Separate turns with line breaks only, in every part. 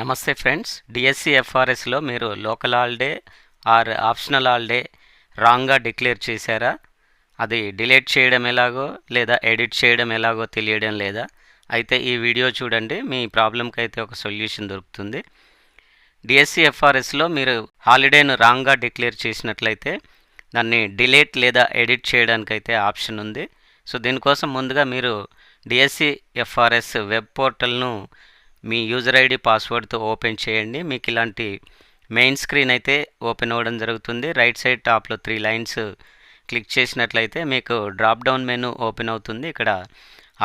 నమస్తే friends. DSC ఎఫ్ఆర్ఎస్లో మీరు local holiday or optional holiday రాంగ్గా డిక్లేర్ చేశారా? అది డిలీట్ చేయడం ఎలాగో లేదా ఎడిట్ చేయడం ఎలాగో తెలియడం లేదా? అయితే ఈ వీడియో చూడండి. మీ ప్రాబ్లంకి అయితే ఒక సొల్యూషన్ దొరుకుతుంది. డిఎస్సి ఎఫ్ఆర్ఎస్లో మీరు హాలిడేను రాంగ్గా డిక్లేర్ చేసినట్లయితే దాన్ని డిలీట్ లేదా ఎడిట్ చేయడానికైతే ఆప్షన్ ఉంది. సో దీనికోసం ముందుగా మీరు డిఎస్సి ఎఫ్ఆర్ఎస్ వెబ్ పోర్టల్ను మీ యూజర్ ఐడి పాస్వర్డ్తో ఓపెన్ చేయండి. మీకు ఇలాంటి మెయిన్ స్క్రీన్ అయితే ఓపెన్ అవ్వడం జరుగుతుంది. రైట్ సైడ్ టాప్లో త్రీ లైన్స్ క్లిక్ చేసినట్లయితే మీకు డ్రాప్ డౌన్ మెనూ ఓపెన్ అవుతుంది. ఇక్కడ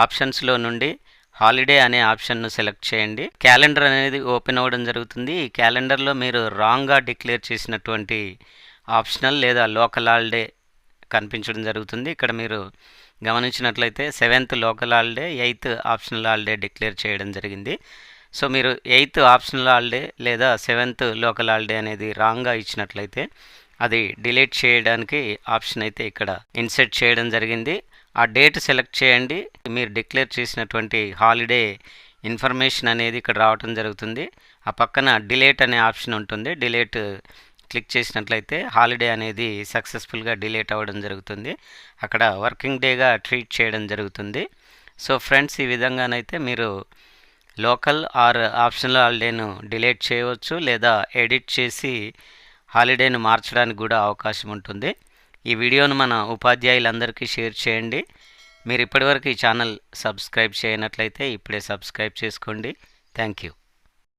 ఆప్షన్స్లో నుండి హాలిడే అనే ఆప్షన్ను సెలెక్ట్ చేయండి. క్యాలెండర్ అనేది ఓపెన్ అవ్వడం జరుగుతుంది. ఈ క్యాలెండర్లో మీరు రాంగ్గా డిక్లేర్ చేసినటువంటి ఆప్షనల్ లేదా లోకల్ హాలిడే కనిపించడం జరుగుతుంది. ఇక్కడ మీరు గమనించినట్లయితే seventh local holiday eighth optional holiday declare చేయడం జరిగింది. సో మీరు ఎయిత్ ఆప్షనల్ హాలిడే లేదా సెవెంత్ లోకల్ హాలిడే అనేది రాంగ్గా ఇచ్చినట్లయితే అది డిలీట్ చేయడానికి ఆప్షన్ అయితే ఇక్కడ ఇన్సెట్ చేయడం జరిగింది. ఆ డేట్ సెలెక్ట్ చేయండి. మీరు డిక్లేర్ చేసినటువంటి హాలిడే ఇన్ఫర్మేషన్ అనేది ఇక్కడ రావటం జరుగుతుంది. ఆ పక్కన డిలేట్ అనే ఆప్షన్ ఉంటుంది. డిలేట్ క్లిక్ చేసినట్లయితే హాలిడే అనేది సక్సెస్ఫుల్గా డిలేట్ అవ్వడం జరుగుతుంది. అక్కడ వర్కింగ్ డేగా ట్రీట్ చేయడం జరుగుతుంది. సో ఫ్రెండ్స్ ఈ విధంగానైతే మీరు లోకల్ ఆర్ ఆప్షనల్ హాలిడేను డిలీట్ చేయవచ్చు లేదా ఎడిట్ చేసి హాలిడేను మార్చడానికి కూడా అవకాశం ఉంటుంది. ఈ వీడియోను మన ఉపాధ్యాయులందరికీ షేర్ చేయండి. మీరు ఇప్పటివరకు ఈ ఛానల్ సబ్స్క్రైబ్ చేయనట్లయితే ఇప్పుడే సబ్స్క్రైబ్ చేసుకోండి. Thank you.